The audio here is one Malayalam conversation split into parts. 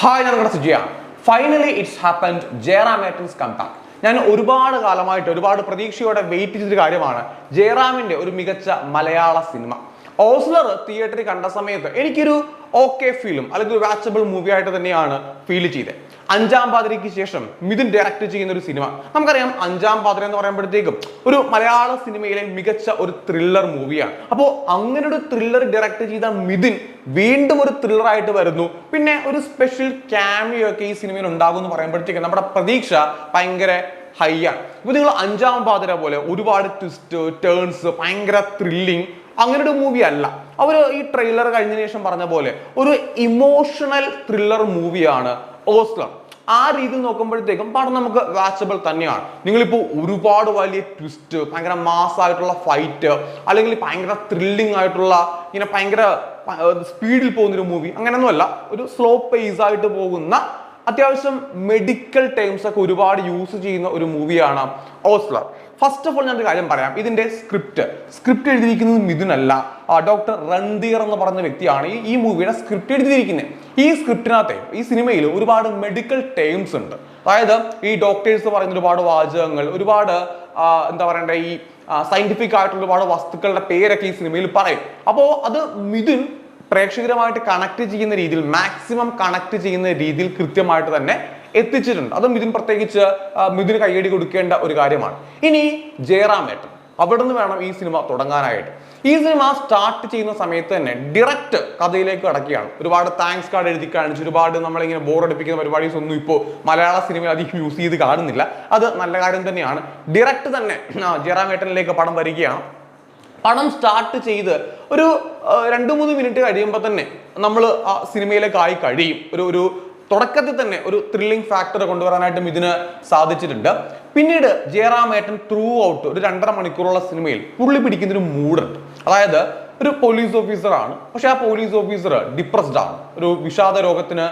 ഹായ് ഞാൻ Sujiya. Finally it's happened Jayaram ഏട്ടൻസ് comeback ഞാൻ ഒരുപാട് കാലമായിട്ട് ഒരുപാട് പ്രതീക്ഷയോടെ വെയിറ്റ് ചെയ്തൊരു കാര്യമാണ്. ജയറാമിന്റെ ഒരു മികച്ച മലയാള സിനിമ ഓസ്ലർ തിയേറ്ററിൽ കണ്ട സമയത്ത് എനിക്കൊരു ഓക്കെ ഫീലും അല്ലെങ്കിൽ ഒരു വാച്ചബിൾ മൂവി ആയിട്ട് തന്നെയാണ് ഫീൽ ചെയ്തത് അഞ്ചാം പാതിരയ്ക്ക് ശേഷം മിഥുൻ ഡയറക്റ്റ് ചെയ്യുന്ന ഒരു സിനിമ നമുക്കറിയാം അഞ്ചാം പാതിര എന്ന് പറയുമ്പോഴത്തേക്കും ഒരു മലയാള സിനിമയിലെ മികച്ച ഒരു ത്രില്ലർ മൂവിയാണ് അപ്പോൾ അങ്ങനെ ഒരു ത്രില്ലർ ഡയറക്റ്റ് ചെയ്ത മിഥുൻ വീണ്ടും ഒരു ത്രില്ലർ ആയിട്ട് വരുന്നു. പിന്നെ ഒരു സ്പെഷ്യൽ ക്യാമിയോ ഒക്കെ ഈ സിനിമയിൽ ഉണ്ടാകും എന്ന് പറയുമ്പോഴത്തേക്കും നമ്മുടെ പ്രതീക്ഷ ഭയങ്കര ഹൈ ആണ്. ഇപ്പൊ നിങ്ങൾ അഞ്ചാം പാതിര പോലെ ഒരുപാട് ട്വിസ്റ്റ് ടേൺസ് ഭയങ്കര ത്രില്ലിങ് അങ്ങനെ ഒരു മൂവി അല്ല. അവർ ഈ ട്രെയിലർ കഴിഞ്ഞതിന് ശേഷം പറഞ്ഞ പോലെ ഒരു ഇമോഷണൽ ത്രില്ലർ മൂവിയാണ് ഓസ്ലർ ആ രീതിയിൽ നോക്കുമ്പോഴത്തേക്കും പടം നമുക്ക് വാച്ചബിൾ തന്നെയാണ്. നിങ്ങളിപ്പോൾ ഒരുപാട് വലിയ ട്വിസ്റ്റ് ഭയങ്കര മാസ് ആയിട്ടുള്ള ഫൈറ്റ് അല്ലെങ്കിൽ ഭയങ്കര ത്രില്ലിംഗ് ആയിട്ടുള്ള ഇങ്ങനെ ഭയങ്കര സ്പീഡിൽ പോകുന്ന ഒരു മൂവി അങ്ങനെയൊന്നുമല്ല ഒരു സ്ലോ പേസ് ആയിട്ട് പോകുന്ന അത്യാവശ്യം മെഡിക്കൽ ടേംസ് ഒക്കെ ഒരുപാട് യൂസ് ചെയ്യുന്ന ഒരു മൂവിയാണ് ഓസ്ലർ. ഫസ്റ്റ് ഓഫ് ഓൾ ഞാനൊരു കാര്യം പറയാം. ഇതിന്റെ സ്ക്രിപ്റ്റ് സ്ക്രിപ്റ്റ് എഴുതിയിരിക്കുന്നത് മിഥുനല്ല. ഡോക്ടർ റൺധീർ എന്ന് പറഞ്ഞ വ്യക്തിയാണ് ഈ ഈ മൂവിയുടെ സ്ക്രിപ്റ്റ് എഴുതിയിരിക്കുന്നത്. ഈ സ്ക്രിപ്റ്റിനകത്തെ ഈ സിനിമയിൽ ഒരുപാട് മെഡിക്കൽ ടേംസ് ഉണ്ട്. അതായത് ഈ ഡോക്ടേഴ്സ് പറയുന്ന ഒരുപാട് വാചകങ്ങൾ ഒരുപാട് എന്താ പറയണ്ടേ ഈ സയന്റിഫിക് ആയിട്ടുള്ള ഒരുപാട് വസ്തുക്കളുടെ പേരൊക്കെ ഈ സിനിമയിൽ പറയും. അപ്പോൾ അത് മിഥുൻ പ്രേക്ഷകരുമായിട്ട് കണക്ട് ചെയ്യുന്ന രീതിയിൽ മാക്സിമം കണക്ട് ചെയ്യുന്ന രീതിയിൽ കൃത്യമായിട്ട് തന്നെ എത്തിച്ചിട്ടുണ്ട്. അതും ഇതിന് പ്രത്യേകിച്ച് മിഥുന് കയ്യടി കൊടുക്കേണ്ട ഒരു കാര്യമാണ്. ഇനി ജയറാമേട്ടൻ അവിടെ നിന്ന് വേണം ഈ സിനിമ തുടങ്ങാനായിട്ട്. ഈ സിനിമ സ്റ്റാർട്ട് ചെയ്യുന്ന സമയത്ത് തന്നെ ഡിറക്റ്റ് കഥയിലേക്ക് കടക്കുകയാണ്. ഒരുപാട് താങ്ക്സ് കാർഡ് എഴുതി കാണിച്ച് ഒരുപാട് നമ്മളിങ്ങനെ ബോറടിപ്പിക്കുന്ന പരിപാടീസ് ഒന്നും ഇപ്പോൾ മലയാള സിനിമയിൽ അധികം യൂസ് ചെയ്ത് കാണുന്നില്ല. അത് നല്ല കാര്യം തന്നെയാണ്. ഡിറക്റ്റ് തന്നെ ജയറാമേട്ടനിലേക്ക് പടം വരികയാണ്. പണം സ്റ്റാർട്ട് ചെയ്ത് ഒരു രണ്ട് മൂന്ന് മിനിറ്റ് കഴിയുമ്പോൾ തന്നെ നമ്മൾ ആ സിനിമയിലേക്ക് ആയി കഴിയും. ഒരു ഒരു തുടക്കത്തിൽ തന്നെ ഒരു ത്രില്ലിംഗ് ഫാക്ടർ കൊണ്ടുവരാനായിട്ടും ഇതിന് സാധിച്ചിട്ടുണ്ട്. പിന്നീട് ജയറാമേട്ടൻ ത്രൂ ഔട്ട് ഒരു രണ്ടര മണിക്കൂറുള്ള സിനിമയിൽ പുള്ളി പിടിക്കുന്ന ഒരു മൂഡുണ്ട് അതായത് ഒരു പോലീസ് ഓഫീസറാണ് പക്ഷെ ആ പോലീസ് ഓഫീസർ ഡിപ്രസ്ഡ് ആണ്. ഒരു വിഷാദ രോഗത്തിന്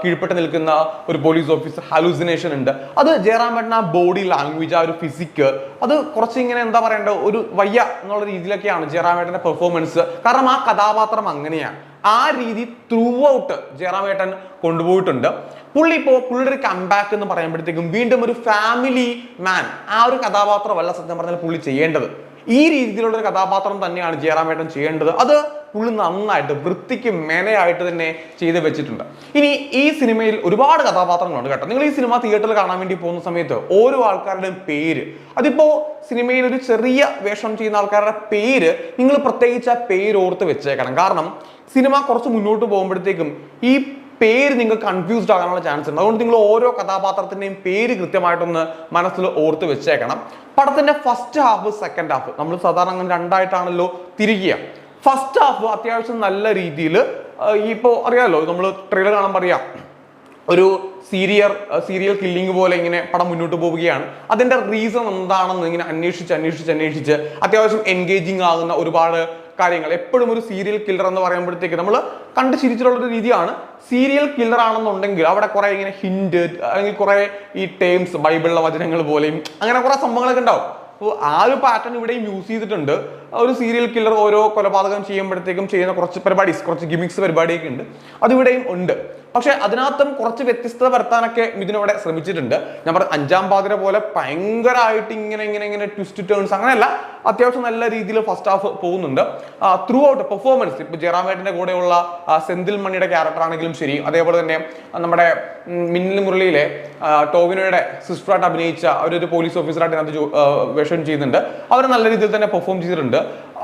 കീഴ്പ്പെട്ട് നിൽക്കുന്ന ഒരു പോലീസ് ഓഫീസർ ഹാലൂസിനേഷൻ ഉണ്ട്. അത് ജയറാമേട്ടൻ ആ ബോഡി ലാംഗ്വേജ് ആ ഒരു ഫിസിക്ക് അത് കുറച്ച് ഇങ്ങനെ എന്താ പറയണ്ട ഒരു വയ്യ എന്നുള്ള രീതിയിലൊക്കെയാണ് ജയറാമേട്ടന്റെ പെർഫോമൻസ് കാരണം ആ കഥാപാത്രം അങ്ങനെയാണ്. ആ രീതി ത്രൂ ഔട്ട് ജയറാമേട്ടൻ കൊണ്ടുപോയിട്ടുണ്ട്. പുള്ളി ഇപ്പോൾ പുള്ളിയുടെ ഒരു കംബാക്ക് എന്ന് പറയുമ്പോഴത്തേക്കും വീണ്ടും ഒരു ഫാമിലി മാൻ ആ ഒരു കഥാപാത്രമല്ല സത്യം പറഞ്ഞാൽ പുള്ളി ചെയ്യേണ്ടത്. ഈ രീതിയിലുള്ള ഒരു കഥാപാത്രം തന്നെയാണ് ജയറാമേട്ടൻ ചെയ്യേണ്ടത്. അത് പുള്ളി നന്നായിട്ട് വൃത്തിക്ക് മെനയായിട്ട് തന്നെ ചെയ്ത് വെച്ചിട്ടുണ്ട്. ഇനി ഈ സിനിമയിൽ ഒരുപാട് കഥാപാത്രങ്ങളുണ്ട് കേട്ടോ. നിങ്ങൾ ഈ സിനിമ തിയേറ്ററിൽ കാണാൻ വേണ്ടി പോകുന്ന സമയത്ത് ഓരോ ആൾക്കാരുടെയും പേര് അതിപ്പോ സിനിമയിൽ ഒരു ചെറിയ വേഷം ചെയ്യുന്ന ആൾക്കാരുടെ പേര് നിങ്ങൾ പ്രത്യേകിച്ച് ആ പേര് ഓർത്ത് വെച്ചേക്കണം. കാരണം സിനിമ കുറച്ച് മുന്നോട്ട് പോകുമ്പോഴത്തേക്കും ഈ പേര് നിങ്ങൾ കൺഫ്യൂസ്ഡ് ആകാനുള്ള ചാൻസ് ഉണ്ട്. അതുകൊണ്ട് നിങ്ങൾ ഓരോ കഥാപാത്രത്തിന്റെയും പേര് കൃത്യമായിട്ടൊന്ന് മനസ്സിൽ ഓർത്ത് വെച്ചേക്കണം. പടത്തിന്റെ ഫസ്റ്റ് ഹാഫ് സെക്കൻഡ് ഹാഫ് നമ്മൾ സാധാരണ അങ്ങനെ രണ്ടായിട്ടാണല്ലോ തിരികുക ഫസ്റ്റ് ഹാഫ് അത്യാവശ്യം നല്ല രീതിയിൽ ഇപ്പോൾ അറിയാമല്ലോ നമ്മൾ ട്രെയിലർ കാണാൻ പറയാം ഒരു സീരിയർ സീരിയൽ കില്ലിംഗ് പോലെ ഇങ്ങനെ പടം മുന്നോട്ട് പോവുകയാണ്. അതിന്റെ റീസൺ എന്താണെന്ന് ഇങ്ങനെ അന്വേഷിച്ച് അന്വേഷിച്ച് അന്വേഷിച്ച് അത്യാവശ്യം എൻഗേജിങ് ആകുന്ന ഒരുപാട് കാര്യങ്ങൾ. എപ്പോഴും ഒരു സീരിയൽ കില്ലർ എന്ന് പറയുമ്പോഴത്തേക്ക് നമ്മൾ കണ്ട് ചിരിച്ചിട്ടുള്ള ഒരു രീതിയാണ്. സീരിയൽ കില്ലർ ആണെന്നുണ്ടെങ്കിൽ അവിടെ കുറെ ഇങ്ങനെ ഹിൻഡ് അല്ലെങ്കിൽ കുറെ ഈ ടേംസ് ബൈബിളിലെ വചനങ്ങൾ പോലെയും അങ്ങനെ കുറെ സംഭവങ്ങളൊക്കെ ഉണ്ടാവും. അപ്പോൾ ആ ഒരു പാറ്റേൺ ഇവിടെയും യൂസ് ചെയ്തിട്ടുണ്ട്. ഒരു സീരിയൽ കില്ലർ ഓരോ കൊലപാതകം ചെയ്യുമ്പോഴത്തേക്കും ചെയ്യുന്ന കുറച്ച് പരിപാടീസ് കുറച്ച് ഗിമിക്സ് പരിപാടിയൊക്കെ ഉണ്ട്. അതിവിടെയും ഉണ്ട്. പക്ഷെ അതിനകത്തും കുറച്ച് വ്യത്യസ്തത വരുത്താനൊക്കെ ഇതിനവിടെ ശ്രമിച്ചിട്ടുണ്ട്. ഞാൻ പറഞ്ഞ അഞ്ചാം പാതിര പോലെ ഭയങ്കരമായിട്ട് ഇങ്ങനെ ഇങ്ങനെ ഇങ്ങനെ ട്വിസ്റ്റ് ടേൺസ് അങ്ങനെയല്ല അത്യാവശ്യം നല്ല രീതിയിൽ ഫസ്റ്റ് ഹാഫ് പോകുന്നുണ്ട്. ത്രൂ ഔട്ട് പെർഫോമൻസ് ഇപ്പൊ ജയറാമേട്ടിന്റെ കൂടെയുള്ള സെന്തിൽ മണിയുടെ ക്യാരക്ടർ ആണെങ്കിലും ശരി. അതേപോലെ തന്നെ നമ്മുടെ മിന്നൽ മുരളിയിലെ ടോവിനോയുടെ സിസ്റ്ററായിട്ട് അഭിനയിച്ച അവരൊരു പോലീസ് ഓഫീസറായിട്ട് അതിനകത്ത് വേഷം ചെയ്യുന്നുണ്ട്. അവർ നല്ല രീതിയിൽ തന്നെ പെർഫോം ചെയ്തിട്ടുണ്ട്.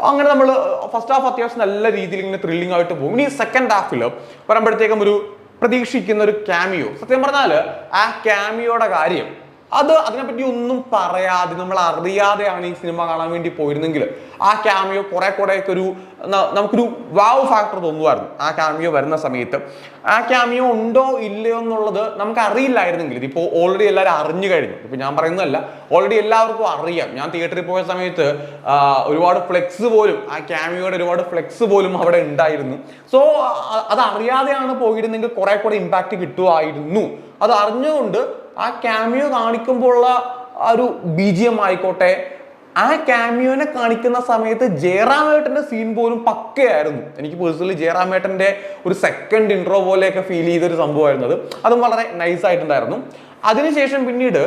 അങ്ങനെ നമ്മൾ ഫസ്റ്റ് ഹാഫ് അത്യാവശ്യം നല്ല രീതിയിൽ ഇങ്ങനെ ത്രില്ലിംഗ് ആയിട്ട് പോകും. ഇനി സെക്കൻഡ് ഹാഫിൽ വരുമ്പോഴത്തേക്കും ഒരു പ്രതീക്ഷിക്കുന്ന ഒരു ക്യാമിയോ സത്യം പറഞ്ഞാൽ ആ ക്യാമിയോയുടെ കാര്യം അത് അതിനെപ്പറ്റി ഒന്നും പറയാതെ നമ്മൾ അറിയാതെയാണ് ഈ സിനിമ കാണാൻ വേണ്ടി പോയിരുന്നെങ്കിൽ ആ ക്യാമിയോ കുറെ കുറെ ഒക്കെ ഒരു നമുക്കൊരു വാവ് ഫാക്ടർ തോന്നുമായിരുന്നു. ആ ക്യാമിയോ വരുന്ന സമയത്ത്. ആ ക്യാമിയോ ഉണ്ടോ ഇല്ലയോ എന്നുള്ളത് നമുക്ക് അറിയില്ലായിരുന്നെങ്കിൽ ഇതിപ്പോൾ ഓൾറെഡി എല്ലാവരും അറിഞ്ഞു കഴിഞ്ഞു. ഇപ്പൊ ഞാൻ പറയുന്നതല്ല ഓൾറെഡി എല്ലാവർക്കും അറിയാം. ഞാൻ തിയേറ്ററിൽ പോയ സമയത്ത് ഒരുപാട് ഫ്ലെക്സ് പോലും ആ ക്യാമിയോയുടെ ഒരുപാട് ഫ്ലെക്സ് പോലും അവിടെ ഉണ്ടായിരുന്നു. സോ അത് അറിയാതെയാണ് പോയിരുന്നെങ്കിൽ കുറെ കൂടെ ഇമ്പാക്റ്റ് കിട്ടുമായിരുന്നു. അത് അറിഞ്ഞുകൊണ്ട് ആ ക്യാമിയോ കാണിക്കുമ്പോഴുള്ള ഒരു ബി ജി എം ആയിക്കോട്ടെ ആ ക്യാമിയോനെ കാണിക്കുന്ന സമയത്ത് ജയറാമേട്ടന്റെ സീൻ പോലും പക്കയായിരുന്നു. എനിക്ക് പേഴ്സണലി ജയറാമേട്ടന്റെ ഒരു സെക്കൻഡ് ഇൻട്രോ പോലെയൊക്കെ ഫീൽ ചെയ്തൊരു സംഭവമായിരുന്നത്. അത് വളരെ നൈസ് ആയിട്ടുണ്ടായിരുന്നു. അതിനുശേഷം പിന്നീട്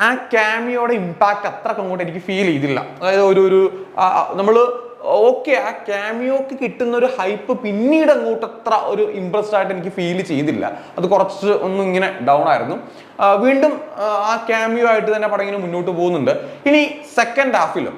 ആ ക്യാമിയോടെ ഇമ്പാക്ട് അത്രക്കങ്ങോട്ട് എനിക്ക് ഫീൽ ചെയ്തില്ല. അതായത് ഒരു ഒരു നമ്മൾ ഓക്കെ ആ ക്യാമിയോക്ക് കിട്ടുന്ന ഒരു ഹൈപ്പ് പിന്നീട് അങ്ങോട്ട് അത്ര ഒരു ഇമ്പ്രസ്ഡ് ആയിട്ട് എനിക്ക് ഫീൽ ചെയ്തില്ല. അത് കുറച്ച് ഒന്നും ഇങ്ങനെ ഡൗൺ ആയിരുന്നു. വീണ്ടും ആ, ക്യാമിയോ ആയിട്ട് തന്നെ പടം ഇങ്ങനെ മുന്നോട്ട് പോകുന്നുണ്ട്. ഇനി സെക്കൻഡ് ഹാഫിലും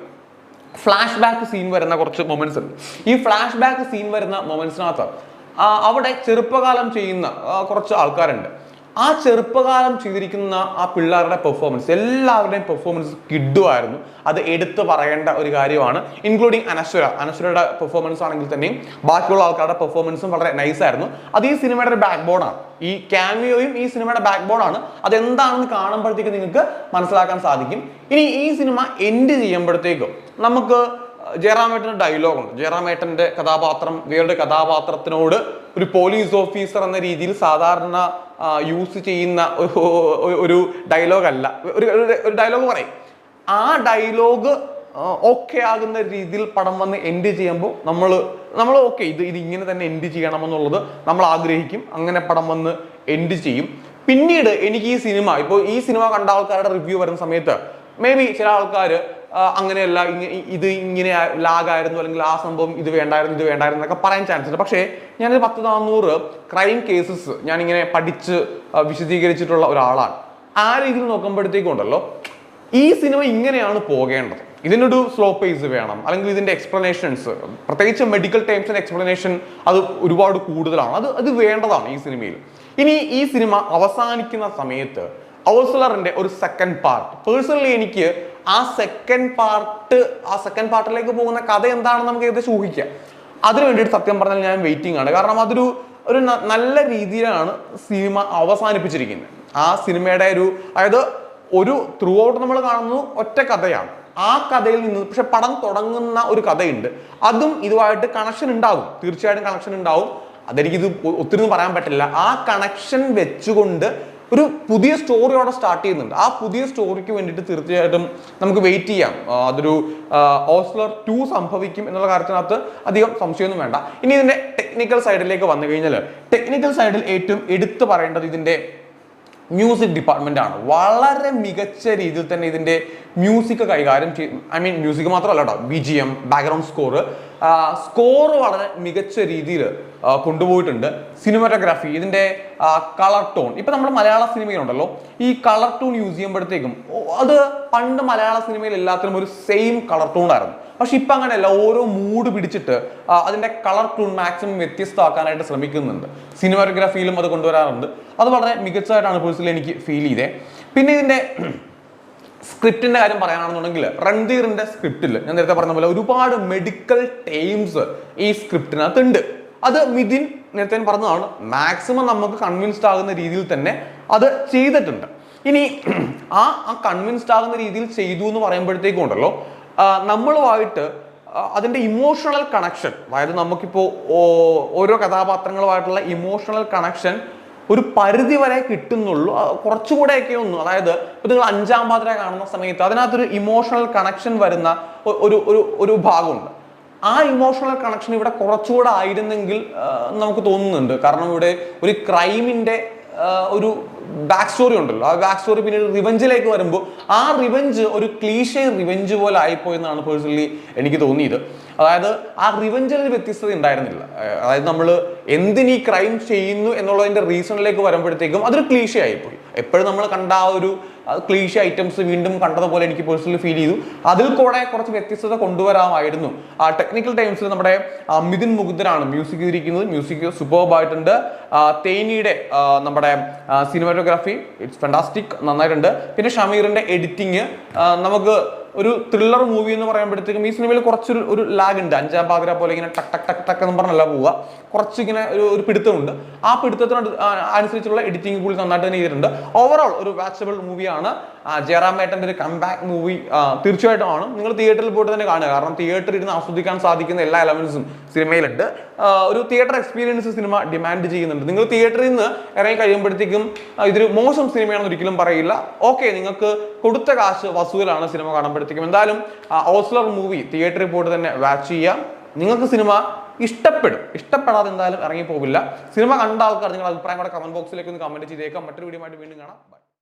ഫ്ലാഷ് ബാക്ക് സീൻ വരുന്ന കുറച്ച് മൊമെന്റ്സ് ഉണ്ട്. ഈ ഫ്ലാഷ് ബാക്ക് സീൻ വരുന്ന മൊമെന്റ്സിനകത്ത് അവിടെ ചെറുപ്പകാലം ചെയ്യുന്ന കുറച്ച് ആൾക്കാരുണ്ട്. ആ ചെറുപ്പകാലം ചെയ്തിരിക്കുന്ന ആ പിള്ളേരുടെ പെർഫോമൻസ് എല്ലാവരുടെയും പെർഫോമൻസ് കിഡുമായിരുന്നു അത് എടുത്തു പറയേണ്ട ഒരു കാര്യമാണ് ഇൻക്ലൂഡിങ് അനശ്വര. അനശ്വരയുടെ പെർഫോമൻസ് ആണെങ്കിൽ തന്നെയും ബാക്കിയുള്ള ആൾക്കാരുടെ പെർഫോമൻസും വളരെ നൈസായിരുന്നു അത് ഈ സിനിമയുടെ ഒരു ബാക്ക് ബോണാണ് ഈ ക്യാമിയോയും ഈ സിനിമയുടെ ബാക്ക് ബോണാണ് അതെന്താണെന്ന് കാണുമ്പോഴത്തേക്ക് നിങ്ങൾക്ക് മനസ്സിലാക്കാൻ സാധിക്കും. ഇനി ഈ സിനിമ എൻഡ് ചെയ്യുമ്പോഴത്തേക്കും നമുക്ക് ജയറാമേട്ടന്റെ ഡയലോഗുണ്ട് ജയറാമേട്ടന്റെ കഥാപാത്രം വേറൊരു കഥാപാത്രത്തിനോട് ഒരു പോലീസ് ഓഫീസർ എന്ന രീതിയിൽ സാധാരണ യൂസ് ചെയ്യുന്ന ഒരു- ഡയലോഗ് അല്ല. ഒരു ഡയലോഗ് പറയും. ആ ഡയലോഗ് ഓക്കെ ആകുന്ന രീതിയിൽ പടം വന്ന് എൻഡ് ചെയ്യുമ്പോൾ നമ്മൾ നമ്മൾ ഓക്കെ ഇത് ഇത് ഇങ്ങനെ തന്നെ എൻഡ് ചെയ്യണമെന്നുള്ളത് നമ്മൾ ആഗ്രഹിക്കും. അങ്ങനെ പടം വന്ന് എൻഡ് ചെയ്യും. പിന്നീട് എനിക്ക് ഈ സിനിമ ഇപ്പോൾ ഈ സിനിമ കണ്ട ആൾക്കാരുടെ റിവ്യൂ വരുന്ന സമയത്ത് മേ ബി ചില ആൾക്കാർ അങ്ങനെയല്ല ഇത് ഇങ്ങനെ ലാഗായിരുന്നു അല്ലെങ്കിൽ ആ സംഭവം ഇത് വേണ്ടായിരുന്നു ഇത് വേണ്ടായിരുന്നു എന്നൊക്കെ പറയാൻ ചാൻസ് ഉണ്ട്. പക്ഷേ ഞാനൊരു പത്ത് നാനൂറ് ക്രൈം കേസസ് ഞാനിങ്ങനെ പഠിച്ച് വിശദീകരിച്ചിട്ടുള്ള ഒരാളാണ്. ആ രീതിയിൽ നോക്കുമ്പോഴത്തേക്കും ഉണ്ടല്ലോ ഈ സിനിമ ഇങ്ങനെയാണ് പോകേണ്ടത്. ഇതിനൊരു സ്ലോ പേസ് വേണം അല്ലെങ്കിൽ ഇതിന്റെ എക്സ്പ്ലനേഷൻസ് പ്രത്യേകിച്ച് മെഡിക്കൽ ടൈംസിന്റെ എക്സ്പ്ലനേഷൻ അത് ഒരുപാട് കൂടുതലാണ്. അത് അത് വേണ്ടതാണ് ഈ സിനിമയിൽ. ഇനി ഈ സിനിമ അവസാനിക്കുന്ന സമയത്ത് ഔസലറിന്റെ ഒരു സെക്കൻഡ് പാർട്ട് പേഴ്സണലി എനിക്ക് ആ സെക്കൻഡ് പാർട്ട് ആ സെക്കൻഡ് പാർട്ടിലേക്ക് പോകുന്ന കഥ എന്താണെന്ന് നമുക്ക് ഏകദേശം ഊഹിക്കാം. അതിനു വേണ്ടിയിട്ട് സത്യം പറഞ്ഞാൽ ഞാൻ വെയിറ്റിംഗ് ആണ്. കാരണം അതൊരു ഒരു നല്ല രീതിയിലാണ് സിനിമ അവസാനിപ്പിച്ചിരിക്കുന്നത്. ആ സിനിമയുടെ ഒരു അതായത് ഒരു ത്രൂ ഔട്ട് നമ്മൾ കാണുന്നു ഒറ്റ കഥയാണ്. ആ കഥയിൽ നിന്ന് പക്ഷെ പടം തുടങ്ങുന്ന ഒരു കഥയുണ്ട്. അതും ഇതുമായിട്ട് കണക്ഷൻ ഉണ്ടാകും. തീർച്ചയായിട്ടും കണക്ഷൻ ഉണ്ടാവും അതെനിക്കിത് ഒത്തിരി പറയാൻ പറ്റില്ല. ആ കണക്ഷൻ വെച്ചുകൊണ്ട് ഒരു പുതിയ സ്റ്റോറി അവിടെ സ്റ്റാർട്ട് ചെയ്യുന്നുണ്ട്. ആ പുതിയ സ്റ്റോറിക്ക് വേണ്ടിയിട്ട് തീർച്ചയായിട്ടും നമുക്ക് വെയിറ്റ് ചെയ്യാം. അതൊരു ഓസ്ലർ ടു സംഭവിക്കും എന്നുള്ള കാര്യത്തിനകത്ത് അധികം സംശയമൊന്നും വേണ്ട. ഇനി ഇതിന്റെ ടെക്നിക്കൽ സൈഡിലേക്ക് വന്നു കഴിഞ്ഞാൽ ടെക്നിക്കൽ സൈഡിൽ ഏറ്റവും എടുത്തു പറയേണ്ടത് ഇതിന്റെ മ്യൂസിക് ഡിപ്പാർട്ട്മെന്റ് ആണ്. വളരെ മികച്ച രീതിയിൽ തന്നെ ഇതിന്റെ മ്യൂസിക് കൈകാര്യം ചെയ്യും ഐ മീൻ മ്യൂസിക് മാത്രമല്ല കേട്ടോ B G M background score score വളരെ മികച്ച രീതിയിൽ കൊണ്ടുപോയിട്ടുണ്ട്. സിനിമാറ്റോഗ്രാഫി ഇതിന്റെ കളർ ടോൺ ഇപ്പൊ നമ്മൾ മലയാള സിനിമയിലുണ്ടല്ലോ ഈ കളർ ടോൺ യൂസ് ചെയ്യുമ്പോഴത്തേക്കും അത് പണ്ട് മലയാള സിനിമയിൽ എല്ലാത്തിനും ഒരു സെയിം കളർ ടോൺ ആയിരുന്നു. പക്ഷെ ഇപ്പൊ അങ്ങനെയല്ല ഓരോ മൂഡ് പിടിച്ചിട്ട് അതിന്റെ കളർ ടൂൺ മാക്സിമം വ്യത്യസ്തമാക്കാനായിട്ട് ശ്രമിക്കുന്നുണ്ട്. സിനിമാറ്റോഗ്രാഫിയിലും അത് കൊണ്ടുവരാറുണ്ട്. അത് വളരെ മികച്ചതായിട്ടാണ് പേഴ്സണലി എനിക്ക് ഫീൽ ചെയ്തേ. പിന്നെ ഇതിന്റെ സ്ക്രിപ്റ്റിന്റെ കാര്യം പറയാനാണെന്നുണ്ടെങ്കിൽ രൺധീറിന്റെ സ്ക്രിപ്റ്റിൽ ഞാൻ നേരത്തെ പറഞ്ഞ പോലെ ഒരുപാട് മെഡിക്കൽ ടൈംസ് ഈ സ്ക്രിപ്റ്റിനകത്ത് ഉണ്ട് അത് മിഥിൻ നേരത്തെ പറഞ്ഞതാണ് മാക്സിമം നമുക്ക് കൺവിൻസ്ഡ് ആകുന്ന രീതിയിൽ തന്നെ അത് ചെയ്തിട്ടുണ്ട്. ഇനി ആ ആ കൺവിൻസ്ഡ് ആകുന്ന രീതിയിൽ ചെയ്തു എന്ന് പറയുമ്പോഴത്തേക്കും ഉണ്ടല്ലോ നമ്മളുമായിട്ട് അതിന്റെ ഇമോഷണൽ കണക്ഷൻ അതായത് നമുക്കിപ്പോൾ ഓരോ കഥാപാത്രങ്ങളുമായിട്ടുള്ള ഇമോഷണൽ കണക്ഷൻ ഒരു പരിധി വരെ കിട്ടുന്നുള്ളൂ. കുറച്ചുകൂടെയൊക്കെ ഒന്നും അതായത് ഇപ്പൊ നിങ്ങൾ അഞ്ചാം പാത്ര കാണുന്ന സമയത്ത് അതിനകത്തൊരു ഇമോഷണൽ കണക്ഷൻ വരുന്ന ഒരു ഒരു ഒരു ഭാഗമുണ്ട്. ആ ഇമോഷണൽ കണക്ഷൻ ഇവിടെ കുറച്ചുകൂടെ ആയിരുന്നെങ്കിൽ നമുക്ക് തോന്നുന്നുണ്ട്. കാരണം ഇവിടെ ഒരു ക്രൈമിന്റെ ഒരു ബാക്ക് സ്റ്റോറി ഉണ്ടല്ലോ. ആ ബാക്ക് സ്റ്റോറി പിന്നീട് റിവഞ്ചിലേക്ക് വരുമ്പോൾ ആ റിവഞ്ച് ഒരു ക്ലീഷേ റിവഞ്ച് പോലെ ആയിപ്പോയെന്നാണ് പേഴ്സണലി എനിക്ക് തോന്നിയത്. അതായത് ആ റിവഞ്ചിൽ വ്യത്യസ്തത ഉണ്ടായിരുന്നില്ല. അതായത് നമ്മൾ എന്തിന് ക്രൈം ചെയ്യുന്നു എന്നുള്ളതിന്റെ റീസണിലേക്ക് വരുമ്പോഴത്തേക്കും അതൊരു ക്ലീശ ആയിപ്പോയി. എപ്പോഴും നമ്മൾ കണ്ട ആ ഒരു ക്ലീഷ ഐറ്റംസ് വീണ്ടും കണ്ടതുപോലെ എനിക്ക് പേഴ്സണലി ഫീൽ ചെയ്തു. അതിൽ കൂടെ കുറച്ച് വ്യത്യസ്തത കൊണ്ടുവരാമായിരുന്നു. ആ ടെക്നിക്കൽ ടൈംസിൽ നമ്മുടെ മിഥുൻ മുകുന്ദനാണ് മ്യൂസിക് ചെയ്തിരിക്കുന്നത്. മ്യൂസിക് സൂപ്പർബ് ആയിട്ടുണ്ട് ആ, തേനിയുടെ നമ്മുടെ സിനിമാറ്റോഗ്രാഫി ഇറ്റ്സ് ഫെന്റാസ്റ്റിക് നന്നായിട്ടുണ്ട്. പിന്നെ ഷമീറിന്റെ എഡിറ്റിങ് നമുക്ക് ഒരു ത്രില്ലർ മൂവി എന്ന് പറയുമ്പോഴത്തേക്കും ഈ സിനിമയിൽ കുറച്ചൊരു ഒരു ലാഗ് ഉണ്ട്. അഞ്ചാം പാതിര പോലെ ഇങ്ങനെ ടക് ടക് ടക് ടക്ക് എന്ന് പറഞ്ഞല്ല പോവുക. കുറച്ച് ഇങ്ങനെ ഒരു ഒരു പിടുത്തമുണ്ട്. ആ പിടുത്തത്തിനോട് ആ, അനുസരിച്ചുള്ള എഡിറ്റിംഗ് കൂടി നന്നായിട്ട് തന്നെ ചെയ്തിട്ടുണ്ട്. ഓവറോൾ ഒരു വാച്ചബിൾ മൂവിയാണ് ജയറാം ഒരു കംബാക്ക് മൂവി തീർച്ചയായിട്ടും ആണ്. നിങ്ങൾ തിയേറ്ററിൽ പോയിട്ട് തന്നെ കാണുക. കാരണം തിയേറ്ററിൽ ഇരുന്ന് ആസ്വദിക്കാൻ സാധിക്കുന്ന എല്ലാ എലമെന്റ്സും സിനിമയിലുണ്ട് ഒരു തിയേറ്റർ എക്സ്പീരിയൻസ് സിനിമ ഡിമാൻഡ് ചെയ്യുന്നുണ്ട്. നിങ്ങൾ തിയേറ്ററിൽ നിന്ന് ഇറങ്ങി കഴിയുമ്പോഴത്തേക്കും ഇതൊരു മോശം സിനിമയാണെന്ന് ഒരിക്കലും പറയില്ല. ഓക്കെ നിങ്ങൾക്ക് കൊടുത്ത കാശ് വസൂലാണ് സിനിമ കാണുമ്പോഴത്തേക്കും. എന്തായാലും ഓസ്ലർ മൂവി തിയേറ്ററിൽ പോയിട്ട് തന്നെ വാച്ച് ചെയ്യാം നിങ്ങൾക്ക് സിനിമ ഇഷ്ടപ്പെടും. ഇഷ്ടപ്പെടാതെ എന്തായാലും ഇറങ്ങി സിനിമ കണ്ട ആൾക്കാർ നിങ്ങളുടെ അഭിപ്രായം കൂടെ കമന്റ് ബോക്സിലേക്ക് ഒന്ന് കമന്റ് ചെയ്തേക്കാം. മറ്റൊരു വീഡിയോ ആയിട്ട് വീണ്ടും കാണാം.